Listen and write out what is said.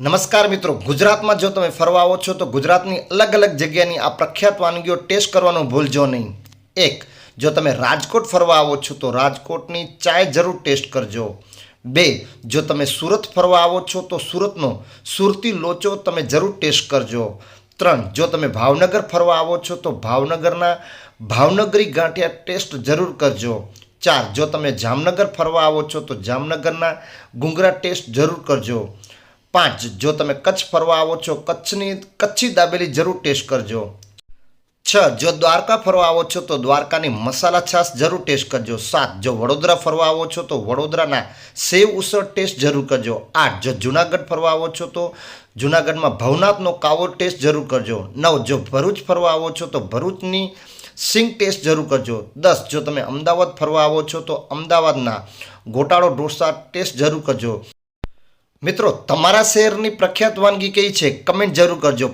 નમસ્કાર મિત્રો, ગુજરાતમાં જો તમે ફરવા આવો છો તો ગુજરાતની અલગ અલગ જગ્યાની આ પ્રખ્યાત વાનગીઓ ટેસ્ટ કરવાનું ભૂલજો નહીં. એક, જો તમે રાજકોટ ફરવા આવો છો તો રાજકોટની ચાય જરૂર ટેસ્ટ કરજો. બે, જો તમે સુરત ફરવા આવો છો તો સુરતનો સુરતી લોચો તમે જરૂર ટેસ્ટ કરજો. ત્રણ, જો તમે ભાવનગર ફરવા આવો છો તો ભાવનગરના ભાવનગરી ગાંઠિયા ટેસ્ટ જરૂર કરજો. ચાર, જો તમે જામનગર ફરવા આવો છો તો જામનગરના ગુંગરા ટેસ્ટ જરૂર કરજો. પાંચ. જો તમે કચ્છ ફરવા આવો છો, કચ્છની કચ્છી દાબેલી જરૂર ટેસ્ટ કરજો. છ. જો દ્વારકા ફરવા આવો છો, તો દ્વારકાની મસાલા છાશ જરૂર ટેસ્ટ કરજો. સાત. જો વડોદરા ફરવા આવો છો, તો વડોદરાના સેવ ઉસળ ટેસ્ટ જરૂર કરજો. આઠ. જો જુનાગઢ ફરવા આવો છો, તો જુનાગઢમાં ભવનાથનો કાવો ટેસ્ટ જરૂર કરજો. નવ. જો ભરૂચ ફરવા આવો છો, તો ભરૂચની સિંગ ટેસ્ટ જરૂર કરજો. દસ. જો તમે અમદાવાદ ફરવા આવો છો, તો અમદાવાદના ગોટાળો ઢોસા ટેસ્ટ જરૂર કરજો. મિત્રો તમારા શહેરની પ્રખ્યાત વાનગી કઈ છે? કમેન્ટ જરૂર કરજો.